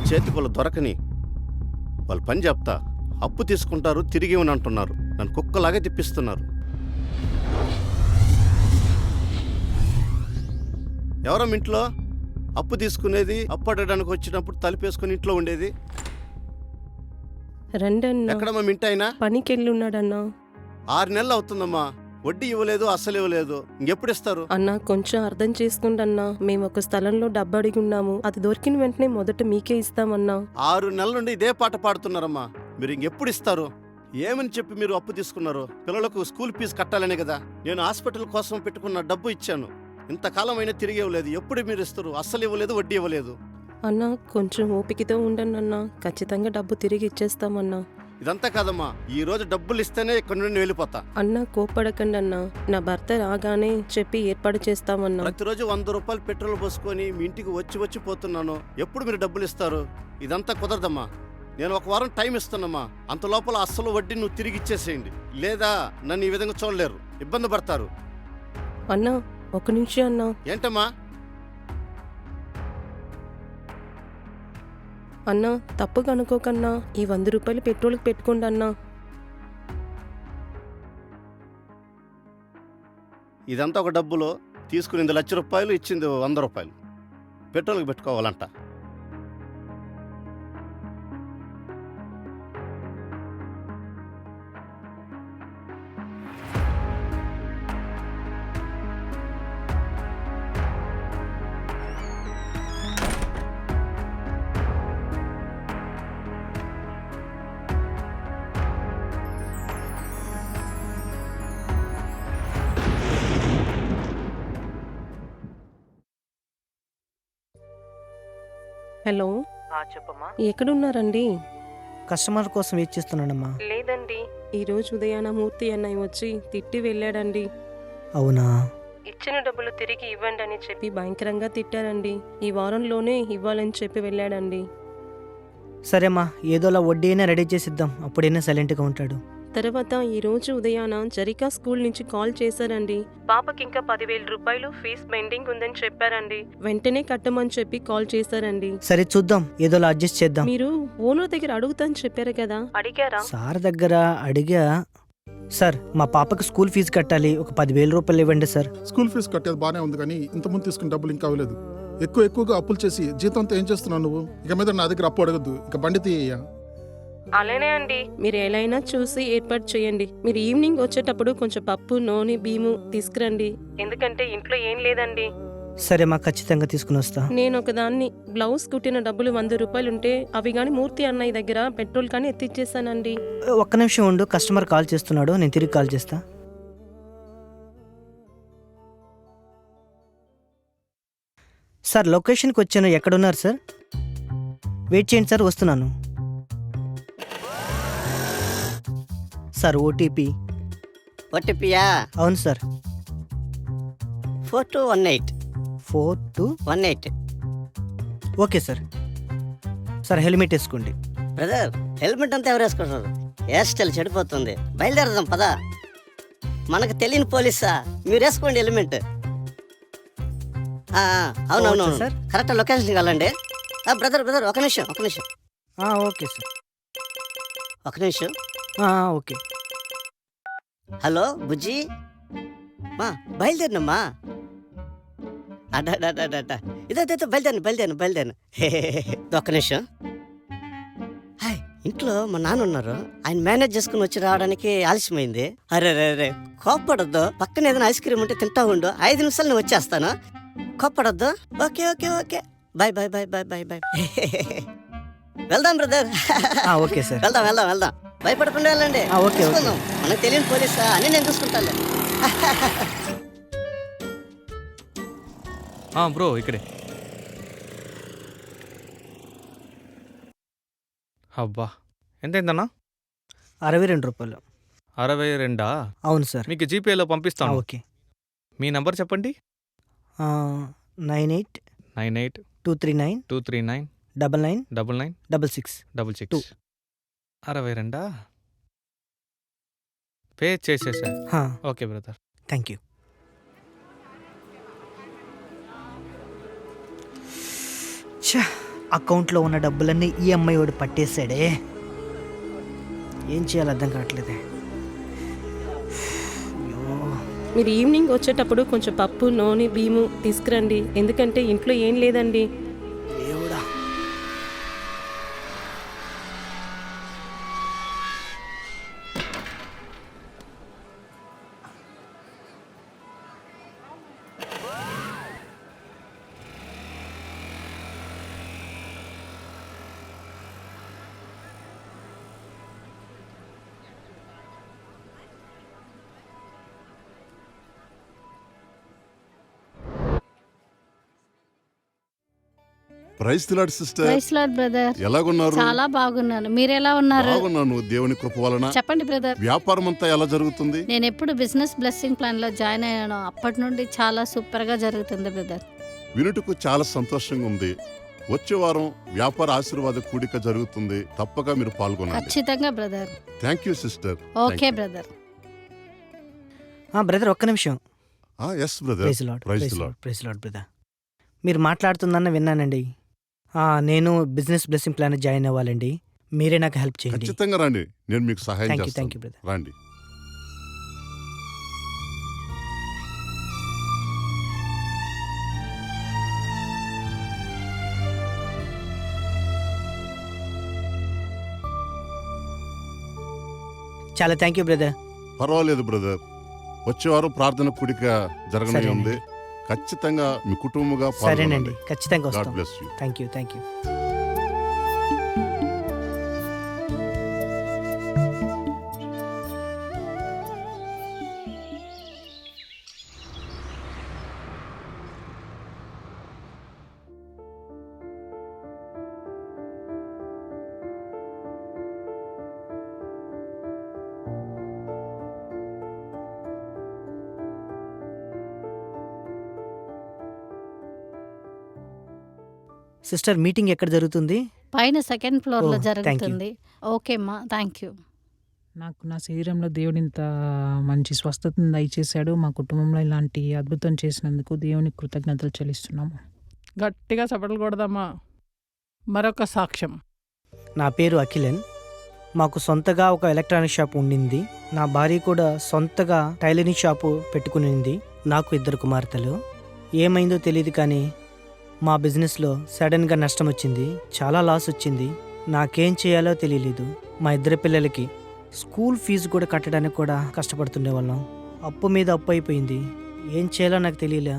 చేతికి వాళ్ళు దొరకని. వాళ్ళు పని చెప్తా. అప్పు తీసుకుంటారు తిరిగి ఇవ్వని అంటున్నారు. నన్ను కుక్కలాగే తిప్పిస్తున్నారు. ఎవరమ్మ ఇంట్లో? అప్పు తీసుకునేది అప్పు అడగడానికి వచ్చినప్పుడు తలుపేసుకుని ఇంట్లో ఉండేది. రండన్నా. ఎక్కడమ్మా మీ ఇంటి అయినా పనికి ఉన్నాడన్నా. ఆరు నెలలు అవుతుందమ్మా. వడ్డీ ఇవ్వలేదు అస్సలు ఇవ్వలేదు. ఇంకెప్పుడు ఇస్తారు? అన్నా కొంచెం అర్థం చేసుకోండన్నా మేము ఒక స్థలంలో డబ్బు అడిగి ఉన్నాము. అది దొరికిన వెంటనే మొదట మీకే ఇస్తామన్నా. ఆరు నెలల నుండి ఇదే పాట పాడుతున్నారమ్మా. మీరు ఇంకెప్పుడు ఇస్తారు? ఏమని చెప్పి మీరు అప్పు తీసుకున్నారు? పిల్లలకు స్కూల్ ఫీజు కట్టాలనే కదా. నేను హాస్పిటల్ కోసం పెట్టుకున్న డబ్బు ఇచ్చాను. ఇంతకాలం అయినా తిరిగి ఇవ్వలేదు. ఎప్పుడు మీరు ఇస్తారు? అస్సలు ఇవ్వలేదు వడ్డీ ఇవ్వలేదు. అన్నా కొంచెం ఓపికతో ఉండండి అన్నా. ఖచ్చితంగా డబ్బు తిరిగి ఇచ్చేస్తామన్నా. ఇదంతా కాదమ్మా. ఈ రోజు డబ్బులు ఇస్తేనే ఇక్కడ నుండి వెళ్ళిపోతా. అన్నా కోప్పడకండి అన్నా నా భర్త రాగానే చెప్పి ఏర్పాటు చేస్తామన్నా. ప్రతిరోజు వంద రూపాయలు పెట్రోల్ పోసుకొని మీ ఇంటికి వచ్చి వచ్చి పోతున్నాను. ఎప్పుడు మీరు డబ్బులు ఇస్తారు ఇదంతా కుదరదమ్మా. నేను ఒక వారం టైం ఇస్తున్నామ్మా అంత లోపల అస్సలు వడ్డీ నువ్వు తిరిగి ఇచ్చేసేయండి. లేదా నన్ను ఈ విధంగా చూడలేరు. ఇబ్బంది పడతారు. అన్నా ఒక నిమిషం అన్నా. ఏంటమ్మా? అన్నా తప్పుగా అనుకోకన్నా ఈ వంద రూపాయలు పెట్రోల్కి పెట్టుకోండి అన్నా. ఇదంతా ఒక డబ్బులో తీసుకుని లక్ష రూపాయలు ఇచ్చింది వంద రూపాయలు. పెట్రోల్కి పెట్టుకోవాలంట. హలో. చెప్పమ్మా. ఎక్కడున్నారండి? కస్టమర్ కోసం వెయిట్ చేస్తున్నానమ్మా. లేదండి. ఈ రోజు ఉదయాన మూర్తి అన్నయ్య వచ్చి తిట్టి వెళ్ళాడండి. అవునా? ఇచ్చిన డబ్బులు తిరిగి ఇవ్వండి అని చెప్పి భయంకరంగా తిట్టారండి. ఈ వారంలోనే ఇవ్వాలని చెప్పి వెళ్ళాడండి. సరేమ్మా ఏదోలా వడ్డీ అయినా రెడీ చేసిద్దాం. అప్పుడైనా సైలెంట్గా ఉంటాడు. తర్వాత ఈ రోజు ఉదయాన జరికా స్కూల్ నుంచి కాల్ చేశారండి. పాపకి ఇంకా పదివేల రూపాయలు ఫీజు పెండింగ్ ఉందని చెప్పారండి. వెంటనే కట్టమని చెప్పి కాల్ చేశారండి. సరే చూద్దాం. ఏదోలా అడ్జస్ట్ చేద్దాం. మీరు ఓనర్ దగ్గర అడుగుతాని చెప్పారు కదా. అడిగారా? సార్ దగ్గర అడిగా. సార్ మా పాపకి స్కూల్ ఫీజు కట్టాలి. ఒక పదివేల రూపాయలు ఇవ్వండి సార్. స్కూల్ ఫీజు కట్టేది బాగానే ఉంది కానీ ఇంతకుముందు తీసుకున్న డబ్బులు ఇంకా అవ్వలేదు. ఎక్కువ ఎక్కువగా అప్పులు చేసి జీతంతో ఏం చేస్తున్నావు నువ్వు? ఇక మీద నా దగ్గర అప్పు అడగద్దు. ఇక బండి తీయ్యా అలానే అండి. మీరు ఎలా చూసి ఏర్పాటు చేయండి. మీరు ఈవినింగ్ వచ్చేటప్పుడు కొంచెం పప్పు నూనె బియ్యము తీసుకురండి. ఎందుకంటే ఇంట్లో ఏం లేదండి. సరే మా ఖచ్చితంగా తీసుకుని వస్తా. నేను ఒకదాన్ని బ్లౌజ్ కుట్టిన డబ్బులు వంద రూపాయలు ఉంటే అవి గాని మూర్తి అన్నయ్య దగ్గర పెట్రోల్ కానీ ఎత్తిచ్చేసానండి. ఒక్క నిమిషం ఉండు కస్టమర్ కాల్ చేస్తున్నాడు నేను తిరిగి కాల్ చేస్తా. సార్ లొకేషన్కి వచ్చాను. ఎక్కడున్నారు సార్? వెయిట్ చేయండి సార్ వస్తున్నాను. సార్ ఓటీపీ ఓటీపీయా అవును sir. Four two one eight. Four two? One eight. Okay sir. Sir helmet వేసుకోండి. బ్రదర్ హెల్మెట్ అంతా ఎవరు వేసుకుంటారు? హెయిర్ స్టైల్ చెడిపోతుంది. బయలుదేరదాం పదా. మనకు తెలియని పోలీసా? మీరు వేసుకోండి హెల్మెట్. అవునవును సార్? కరెక్ట్ లొకేషన్కి వెళ్ళండి. ఆ, బ్రదర్ బ్రదర్ ఒక నిమిషం ఒక నిమిషం. Okay sir. ఒక నిమిషం. ఓకే. హలో బుజ్జి? మా బయలుదేరినమ్మా. అడ్డా ఇదో ఇదో బయలుదేరిన బయలుదేరిన బయలుదేరిన ఒక్క నిమిషం. హాయ్ ఇంట్లో మా నాన్న ఉన్నారు. ఆయన మేనేజ్ చేసుకుని వచ్చి రావడానికి ఆలస్యమైంది. అరే రే రే కోప్పడొద్దు. పక్కన ఏదైనా ఐస్ క్రీమ్ ఉంటే తింటా ఉండు. ఐదు నిమిషాలు నేను వచ్చేస్తాను. కోప్పడొద్దు. Okay okay okay. Bye bye bye bye bye bye. వెళ్దాం బ్రదర్. Okay sir. వెళ్దాం వెళ్దాం వెళ్దాం. భయపడకుండా వెళ్ళండి. ఆ, ఓకే, ఓకే. చూసుకుందాం. మనకు తెలియని పోలీసా అన్ని నేను చూసుకుంటాను ఆ, బ్రో ఇక్కడే. అబ్బా. ఎంతైందన్నా? అరవై రెండు రూపాయలు. అరవై రెండా? అవును సార్. మీకు జీపేలో పంపిస్తాను. ఓకే. మీ నంబర్ చెప్పండి. Nine eight nine eight two three nine two three nine double nine double nine double six double six అరవై రెండా? పే చేసేసా. Okay brother. Thank you. ఛా అకౌంట్లో ఉన్న డబ్బులన్నీ ఈఎంఐ వాడు పట్టేశాడే. ఏం చేయాలో అర్థం కావట్లేదే. అయ్యో మీరు ఈవినింగ్ వచ్చేటప్పుడు కొంచెం పప్పు నూనె బియ్యము తీసుకురండి. ఎందుకంటే ఇంట్లో ఏం లేదండి. Praise the Lord sister. Praise Lord brother. ఎలాగున్నారు? చాలా బాగున్నాను. మీరు ఎలా ఉన్నారు? బాగున్నాను. దేవుని కృప వలన. చెప్పండి బ్రదర్. వ్యాపారం అంతా ఎలా జరుగుతుంది? నేను ఎప్పుడు బిజినెస్ బ్లెస్సింగ్ ప్లాన్లో జాయిన్ అయ్యానో అప్పటి నుండి చాలా సూపర్గా జరుగుతుంది బ్రదర్. వినుటకు చాలా సంతోషంగా ఉంది. వచ్చే వారం వ్యాపార ఆశీర్వాద కూడిక జరుగుతుంది. తప్పక మీరు పాల్గొనండి. ఖచ్చితంగా brother. Thank you sister okay brother. Brother ఒక్క నిమిషం. Yes brother praise Praise praise Lord brother. మీరు మాట్లాడుతుందన్న విన్నానండి. నేను బిజినెస్ బ్లెస్సింగ్ ప్లాన్ జాయిన్ అవ్వాలండి. మీరే నాకు హెల్ప్ చేయండి. ఖచ్చితంగా రండి. నేను మీకు సహాయం థ్యాంక్ యూ థ్యాంక్ యూ చేస్తాను బ్రదర్ రండి. చాలా థ్యాంక్ యూ బ్రదర్ పర్వాలేదు బ్రదర్ వచ్చే వారం ప్రార్థన కూడిక జరగనే. ఉంది. ఖచ్చితంగా మీ కుటుంబంగా సరేనండి. ఖచ్చితంగా వస్తాం. Thank you. Thank you sister meeting ఎక్కడ జరుగుతుంది? పైన సెకండ్ ఫ్లోర్లో thank you. జరుగుతుంది. ఓకే అమ్మా థ్యాంక్ యూ నాకు నా శరీరంలో దేవుడు ఇంత మంచి స్వస్థతను దయచేశాడు. మా కుటుంబంలో ఇలాంటి అద్భుతం చేసినందుకు దేవునికి కృతజ్ఞతలు చెల్లిస్తున్నాము. గట్టిగా చప్పట్లు కొడదామా మరొక సాక్ష్యం. నా పేరు అఖిలన్. మాకు సొంతగా ఒక ఎలక్ట్రానిక్ షాప్ ఉండింది. నా భార్య కూడా సొంతగా టైలరింగ్ షాపు పెట్టుకునింది. నాకు ఇద్దరు కుమార్తెలు. ఏమైందో తెలియదు కానీ మా బిజినెస్లో సడన్గా నష్టం వచ్చింది చాలా లాస్ వచ్చింది. నాకేం చేయాలో తెలియలేదు. మా ఇద్దరు పిల్లలకి స్కూల్ ఫీజు కూడా కట్టడానికి కూడా కష్టపడుతుండే వాళ్ళం అప్పు మీద అప్పు అయిపోయింది. ఏం చేయాలో నాకు తెలియలే.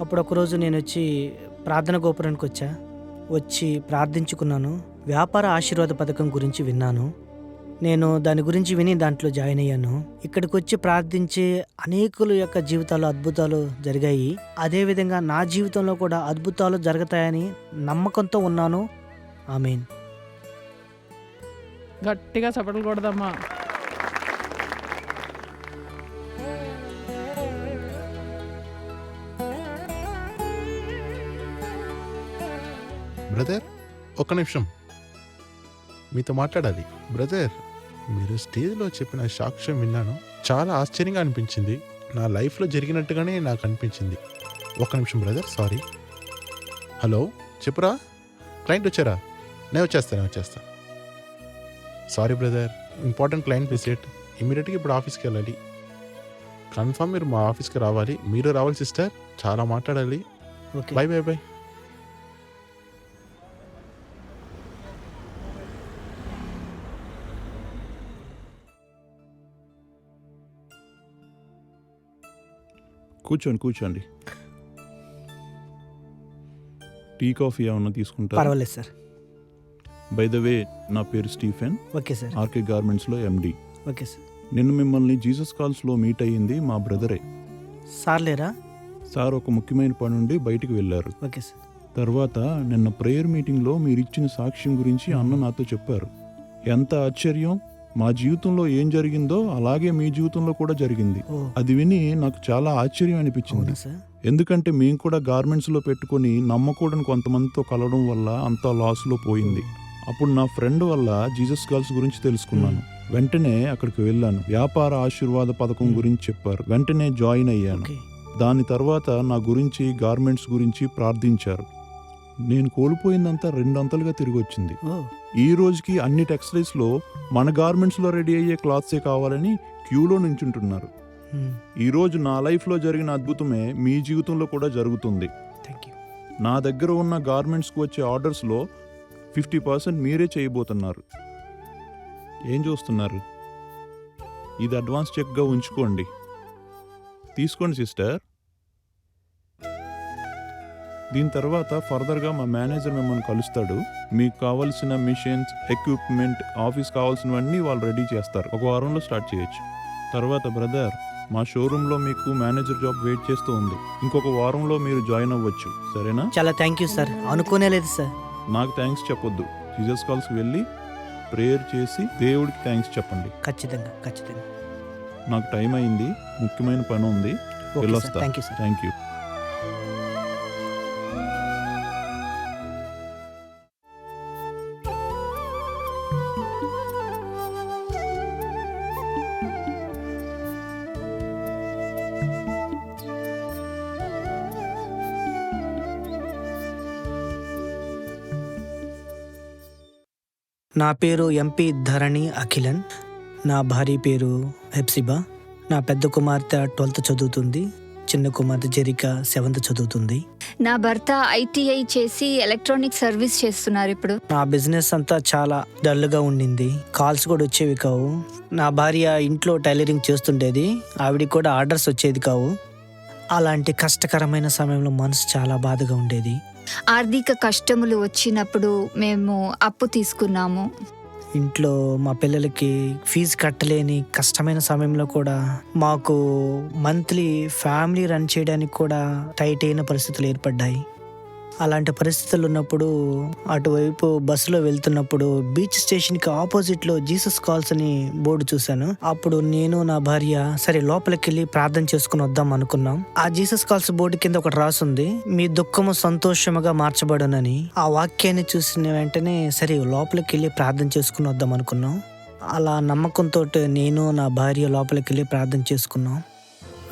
అప్పుడు ఒకరోజు నేను వచ్చి ప్రార్థన గోపురానికి వచ్చా వచ్చి ప్రార్థించుకున్నాను. వ్యాపార ఆశీర్వాద పథకం గురించి విన్నాను. నేను దాని గురించి విని దాంట్లో జాయిన్ అయ్యాను. ఇక్కడికి వచ్చి ప్రార్థించే అనేకుల యొక్క జీవితాల్లో అద్భుతాలు జరిగాయి. అదేవిధంగా నా జీవితంలో కూడా అద్భుతాలు జరుగుతాయని నమ్మకంతో ఉన్నాను. ఆమెన్. గట్టిగా చప్పట్లు కొడదామా బ్రదర్ ఒక్క నిమిషం. మీతో మాట్లాడాలి. బ్రదర్ మీరు స్టేజ్లో చెప్పిన సాక్ష్యం విన్నాను. చాలా ఆశ్చర్యంగా అనిపించింది. నా లైఫ్లో జరిగినట్టుగానే నాకు అనిపించింది. ఒక్క నిమిషం బ్రదర్ సారీ హలో చెప్పురా? క్లయింట్ వచ్చారా? నేను వచ్చేస్తాను నేను వచ్చేస్తా sorry brother important client visit ఇమీడియట్గా ఇప్పుడు ఆఫీస్కి వెళ్ళాలి. కన్ఫర్మ్ మీరు మా ఆఫీస్కి రావాలి. మీరు రావాలి సిస్టర్ చాలా మాట్లాడాలి. ఓకే బాయ్ బాయ్ బాయ్ కూర్చోండి కూర్చోండి. టీ కాఫీ ఏమన్నా తీసుకుంటారా? పర్వాలేదు సార్. బై ద వే నా పేరు స్టీఫెన్. Okay sir. ఆర్కే గార్మెంట్స్లో ఎండి ఓకే సార్. నిన్న మిమ్మల్ని జీసస్ కాల్స్లో మీట్ అయ్యింది మా బ్రదరే. సార్ లేరా? సార్ ఒక ముఖ్యమైన పని నుండి బయటికి వెళ్ళారు. Okay sir. తర్వాత నిన్న ప్రేయర్ మీటింగ్లో మీరు ఇచ్చిన సాక్ష్యం గురించి అన్న నాతో చెప్పారు. ఎంత ఆశ్చర్యం? మా జీవితంలో ఏం జరిగిందో అలాగే మీ జీవితంలో కూడా జరిగింది. అది విని నాకు చాలా ఆశ్చర్యం అనిపించింది. ఎందుకంటే మేము కూడా గార్మెంట్స్లో పెట్టుకొని నమ్మకూడని కొంతమందితో కలవడం వల్ల అంతా లాస్లో పోయింది. అప్పుడు నా ఫ్రెండ్ వల్ల జీసస్ గర్ల్స్ గురించి తెలుసుకున్నాను. వెంటనే అక్కడికి వెళ్ళాను. వ్యాపార ఆశీర్వాద పథకం. గురించి చెప్పారు. వెంటనే జాయిన్ అయ్యాను. దాని తర్వాత నా గురించి గార్మెంట్స్ గురించి ప్రార్థించారు. నేను కోల్పోయిందంతా రెండంతలుగా తిరిగి వచ్చింది ఈ రోజుకి అన్ని టెక్స్టైల్స్లో మన గార్మెంట్స్లో రెడీ అయ్యే క్లాత్సే కావాలని క్యూలో నించుంటున్నారు. మ్, ఈ రోజు నా లైఫ్లో జరిగిన అద్భుతమే మీ జీవితంలో కూడా జరుగుతుంది. నా దగ్గర ఉన్న గార్మెంట్స్కి వచ్చే ఆర్డర్స్లో ఫిఫ్టీ పర్సెంట్ మీరే చేయబోతున్నారు. ఏం చూస్తున్నారు? ఇది అడ్వాన్స్ చెక్గా ఉంచుకోండి. తీసుకోండి సిస్టర్. దీని తర్వాత ఫర్దర్గా మా మేనేజర్ మిమ్మల్ని కలుస్తాడు. మీకు కావాల్సిన మిషన్స్ ఎక్విప్మెంట్ ఆఫీస్ కావాల్సినవన్నీ వాళ్ళు రెడీ చేస్తారు. ఒక వారంలో స్టార్ట్ చేయొచ్చు. తర్వాత బ్రదర్ మా షోరూంలో మీకు మేనేజర్ జాబ్ వెయిట్ చేస్తూ ఉంది. ఇంకొక వారంలో మీరు జాయిన్ అవ్వచ్చు. సరేనా? చాలా థ్యాంక్ యూ సార్. అనుకోనే లేదు సార్. నాకు థ్యాంక్స్ చెప్పొద్దు. జీసస్ కాల్స్కి వెళ్ళి ప్రేయర్ చేసి దేవుడికి థ్యాంక్స్ చెప్పండి. ఖచ్చితంగా ఖచ్చితంగా. నాకు టైం అయింది. ముఖ్యమైన పని ఉంది. వెళ్ళొస్తా. Thank you. నా పేరు ఎంపీ ధరణి అఖిలన్. నా భార్య పేరు హెప్సిబా. నా పెద్ద కుమార్తె ట్వెల్త్ చదువుతుంది. చిన్న కుమార్తె జెరిక సెవెంత్ చదువుతుంది. నా భర్త ఐటీఐ చేసి ఎలక్ట్రానిక్ సర్వీస్ చేస్తున్నారు ఇప్పుడు. నా బిజినెస్ అంతా చాలా డల్గా ఉండింది. కాల్స్ కూడా వచ్చేవి కావు. నా భార్య ఇంట్లో టైలరింగ్ చేస్తుండేది. ఆవిడికి కూడా ఆర్డర్స్ వచ్చేది కావు. అలాంటి కష్టకరమైన సమయంలో మనసు చాలా బాధగా ఉండేది. ఆర్థిక కష్టములు వచ్చినప్పుడు మేము అప్పు తీసుకున్నాము. ఇంట్లో మా పిల్లలకి ఫీజు కట్టలేని కష్టమైన సమయంలో కూడా మాకు మంత్లీ ఫ్యామిలీ రన్ చేయడానికి కూడా టైట్ అయిన పరిస్థితులు ఏర్పడ్డాయి. అలాంటి పరిస్థితులు ఉన్నప్పుడు అటువైపు బస్సులో వెళ్తున్నప్పుడు బీచ్ స్టేషన్కి ఆపోజిట్లో జీసస్ కాల్స్ అని బోర్డు చూశాను. అప్పుడు నేను నా భార్య సరే లోపలికి వెళ్ళి ప్రార్థన చేసుకుని వద్దాం అనుకున్నాం. ఆ జీసస్ కాల్స్ బోర్డు కింద ఒకటి రాసుంది మీ దుఃఖము సంతోషముగా మార్చబడునని. ఆ వాక్యాన్ని చూసిన వెంటనే సరే లోపలికి వెళ్ళి ప్రార్థన చేసుకుని వద్దాం అనుకున్నాం. అలా నమ్మకంతో నేను నా భార్య లోపలికి వెళ్ళి ప్రార్థన చేసుకున్నాం.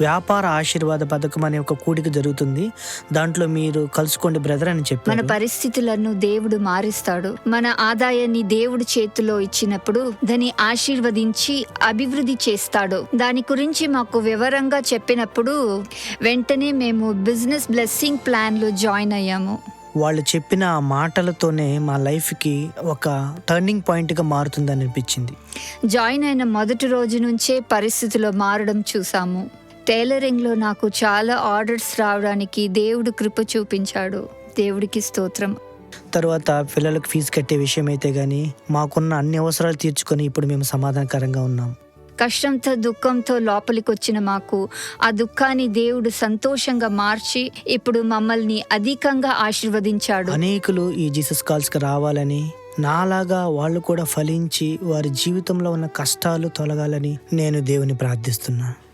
వ్యాపార ఆశీర్వాద పథకం అనే ఒక కూడిక జరుగుతుంది. దాంట్లో మీరు కలుసుకోండి బ్రదర్ అని మన చెప్పారు పరిస్థితులను దేవుడు మారుస్తాడు. మన ఆదాయాన్ని దేవుడు చేతిలో ఇచ్చినప్పుడు దాన్ని ఆశీర్వదించి అభివృద్ధి చేస్తాడు. దాని గురించి మాకు వివరంగా చెప్పినప్పుడు వెంటనే మేము బిజినెస్ బ్లెస్సింగ్ ప్లాన్లో జాయిన్ అయ్యాము. వాళ్ళు చెప్పిన ఆ మాటలతోనే మా లైఫ్కి ఒక టర్నింగ్ పాయింట్గా మారుతుందని అనిపించింది జాయిన్ అయిన మొదటి రోజు నుంచే పరిస్థితులు మారడం చూసాము. టైలరింగ్లో నాకు చాలా ఆర్డర్స్ రావడానికి దేవుడు కృప చూపించాడు. దేవుడికి స్తోత్రం. తర్వాత పిల్లలకు ఫీజు కట్టే విషయం అయితే కానీ మాకున్న అన్ని అవసరాలు తీర్చుకొని ఇప్పుడు మేము సమాధానకరంగా ఉన్నాం. కష్టంతో దుఃఖంతో లోపలికి వచ్చిన మాకు ఆ దుఃఖాన్ని దేవుడు సంతోషంగా మార్చి ఇప్పుడు మమ్మల్ని అధికంగా ఆశీర్వదించాడు. అనేకులు ఈ జీసస్ కాల్స్కి రావాలని నాలాగా వాళ్ళు కూడా ఫలించి వారి జీవితంలో ఉన్న కష్టాలు తొలగాలని నేను దేవుని ప్రార్థిస్తున్నాను